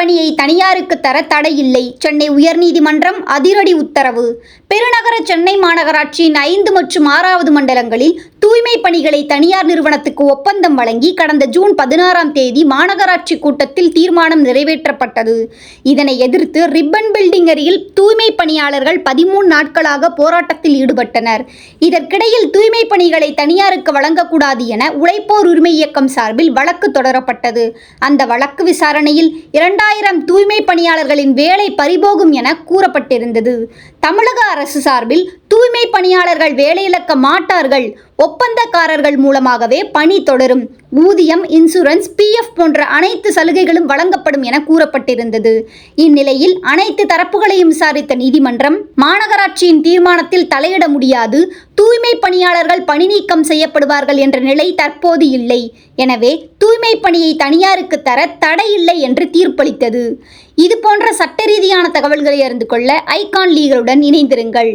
பணியை தனியாருக்கு தர தடையில்லை. சென்னை உயர்நீதிமன்றம் அதிரடி உத்தரவு. பெருநகர சென்னை மாநகராட்சியின் ஐந்து மற்றும் ஆறாவது மண்டலங்களில் தூய்மை பணிகளை தனியார் நிறுவனத்துக்கு ஒப்பந்தம் வழங்கி கடந்த ஜூன் பதினாறாம் தேதி மாநகராட்சி கூட்டத்தில் தீர்மானம் நிறைவேற்றப்பட்டது. இதனை எதிர்த்து ரிப்பன் பில்டிங் அருகில் தூய்மை பணியாளர்கள் பதிமூணு நாட்களாக போராட்டத்தில் ஈடுபட்டனர். இதற்கிடையில் தூய்மை பணிகளை தனியாருக்கு வழங்கக்கூடாது என உழைப்போர் உரிமை இயக்கம் சார்பில் வழக்கு தொடரப்பட்டது. அந்த வழக்கு விசாரணையில் இரண்டாயிரம் தூய்மை பணியாளர்களின் வேலை பறிபோகும் என கூறப்பட்டிருந்தது. தமிழக அரசு சார்பில் தூய்மை பணியாளர்கள் வேலையிழக்க மாட்டார்கள். ஒப்பந்தக்காரர்கள் மூலமாகவே பணி தொடரும். ஊதியம் இன்சூரன்ஸ் பிஎஃப் போன்ற அனைத்து சலுகைகளும் வழங்கப்படும் என கூறப்பட்டிருந்தது. இந்நிலையில் அனைத்து தரப்புகளையும் விசாரித்த நீதிமன்றம் மாநகராட்சியின் தீர்மானத்தில் தலையிட முடியாது தூய்மை பணியாளர்கள் பணி நீக்கம் செய்யப்படுவார்கள் என்ற நிலை தற்போது இல்லை. எனவே தூய்மை பணியை தனியாருக்கு தர தடையில்லை என்று தீர்ப்பளித்தது. இது போன்ற சட்ட ரீதியான தகவல்களை அறிந்து கொள்ள ஐகான் லீகலுடன் இணைந்திருங்கள்.